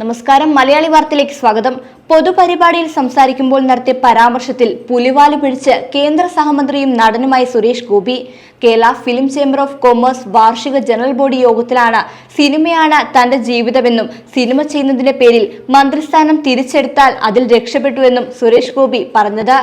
നമസ്കാരം. മലയാളി വാർത്തയിലേക്ക് സ്വാഗതം. പൊതുപരിപാടിയിൽ സംസാരിക്കുമ്പോൾ നടത്തിയ പരാമർശത്തിൽ പുലിവാൽ പിടിച്ച് കേന്ദ്ര സഹമന്ത്രിയും നടനുമായ Suresh Gopi. Kerala film chamber of commerce വാർഷിക ജനറൽ ബോഡി യോഗത്തിലാണ് സിനിമയാണ് തന്റെ ജീവിതമെന്നും സിനിമ ചെയ്യുന്നതിന്റെ പേരിൽ മന്ത്രിസ്ഥാനം തിരിച്ചെടുത്താൽ അതിൽ രക്ഷപ്പെട്ടുവെന്നും സുരേഷ് ഗോപി പറഞ്ഞത്.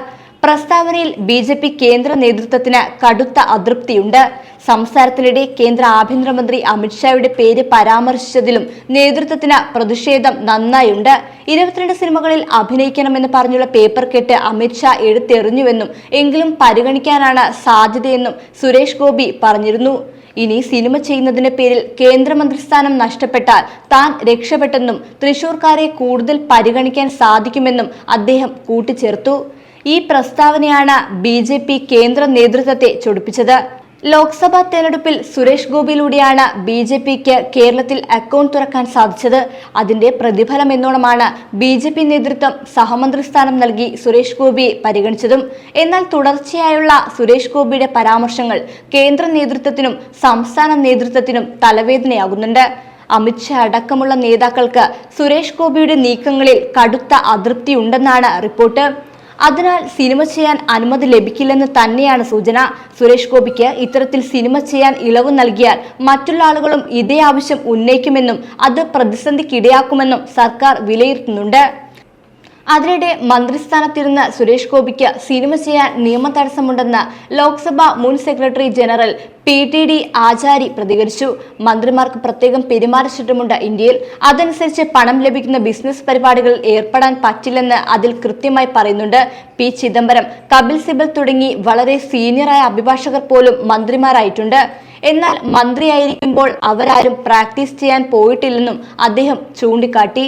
പ്രസ്താവനയിൽ ബി ജെ പി കേന്ദ്ര നേതൃത്വത്തിന് കടുത്ത അതൃപ്തിയുണ്ട്. സംസാരത്തിനിടെ കേന്ദ്ര ആഭ്യന്തരമന്ത്രി അമിത്ഷായുടെ പേര് പരാമർശിച്ചതിലും നേതൃത്വത്തിന് പ്രതിഷേധം നന്നായുണ്ട്. ഇരുപത്തിരണ്ട് സിനിമകളിൽ അഭിനയിക്കണമെന്ന് പറഞ്ഞുള്ള പേപ്പർ കെട്ട് അമിത്ഷാ എടുത്തെറിഞ്ഞുവെന്നും എങ്കിലും പരിഗണിക്കാനാണ് സാധ്യതയെന്നും സുരേഷ് ഗോപി പറഞ്ഞിരുന്നു. ഇനി സിനിമ ചെയ്യുന്നതിന്റെ പേരിൽ കേന്ദ്രമന്ത്രിസ്ഥാനം നഷ്ടപ്പെട്ടാൽ താൻ രക്ഷപ്പെട്ടെന്നും തൃശൂർക്കാരെ കൂടുതൽ പരിഗണിക്കാൻ സാധിക്കുമെന്നും അദ്ദേഹം കൂട്ടിച്ചേർത്തു. ഈ പ്രസ്താവനയാണ് ബി ജെ പി കേന്ദ്ര നേതൃത്വത്തെ ചൊടിപ്പിച്ചത്. ലോക്സഭാ തെരഞ്ഞെടുപ്പിൽ സുരേഷ് ഗോപിയിലൂടെയാണ് ബി ജെ പിക്ക് കേരളത്തിൽ അക്കൗണ്ട് തുറക്കാൻ സാധിച്ചത്. അതിന്റെ പ്രതിഫലം എന്നോണമാണ് ബി ജെ പി നേതൃത്വം സഹമന്ത്രി സ്ഥാനം നൽകി സുരേഷ് ഗോപിയെ പരിഗണിച്ചതും. എന്നാൽ തുടർച്ചയായുള്ള സുരേഷ് ഗോപിയുടെ പരാമർശങ്ങൾ കേന്ദ്ര നേതൃത്വത്തിനും സംസ്ഥാന നേതൃത്വത്തിനും തലവേദനയാകുന്നുണ്ട്. അമിത്ഷാ അടക്കമുള്ള നേതാക്കൾക്ക് സുരേഷ് ഗോപിയുടെ നീക്കങ്ങളിൽ കടുത്ത അതൃപ്തിയുണ്ടെന്നാണ് റിപ്പോർട്ട്. അതിനാൽ സിനിമ ചെയ്യാൻ അനുമതി ലഭിക്കില്ലെന്ന് തന്നെയാണ് സൂചന. സുരേഷ് ഗോപിക്ക് ഇത്തരത്തിൽ സിനിമ ചെയ്യാൻ ഇളവ് നൽകിയാൽ മറ്റുള്ള ആളുകളും ഇതേ ആവശ്യം ഉന്നയിക്കുമെന്നും അത് പ്രതിസന്ധിക്കിടയാക്കുമെന്നും സർക്കാർ വിലയിരുത്തുന്നുണ്ട്. അതിനിടെ മന്ത്രിസ്ഥാനത്തിരുന്ന സുരേഷ് ഗോപിക്ക് സിനിമ ചെയ്യാൻ നിയമ തടസ്സമുണ്ടെന്ന് ലോക്സഭ മുൻ secretary general P T D Achari പ്രതികരിച്ചു. മന്ത്രിമാർക്ക് പ്രത്യേകം പെരുമാറ്റച്ചട്ടമുണ്ട് ഇന്ത്യയിൽ. അതനുസരിച്ച് പണം ലഭിക്കുന്ന ബിസിനസ് പരിപാടികളിൽ ഏർപ്പെടാൻ പറ്റില്ലെന്ന് അതിൽ കൃത്യമായി പറയുന്നുണ്ട് പി ചിദംബരം. കപിൽ സിബൽ തുടങ്ങി വളരെ സീനിയറായ അഭിഭാഷകർ പോലും മന്ത്രിമാരായിട്ടുണ്ട്. എന്നാൽ മന്ത്രിയായിരിക്കുമ്പോൾ അവരാരും പ്രാക്ടീസ് ചെയ്യാൻ പോയിട്ടില്ലെന്നും അദ്ദേഹം ചൂണ്ടിക്കാട്ടി.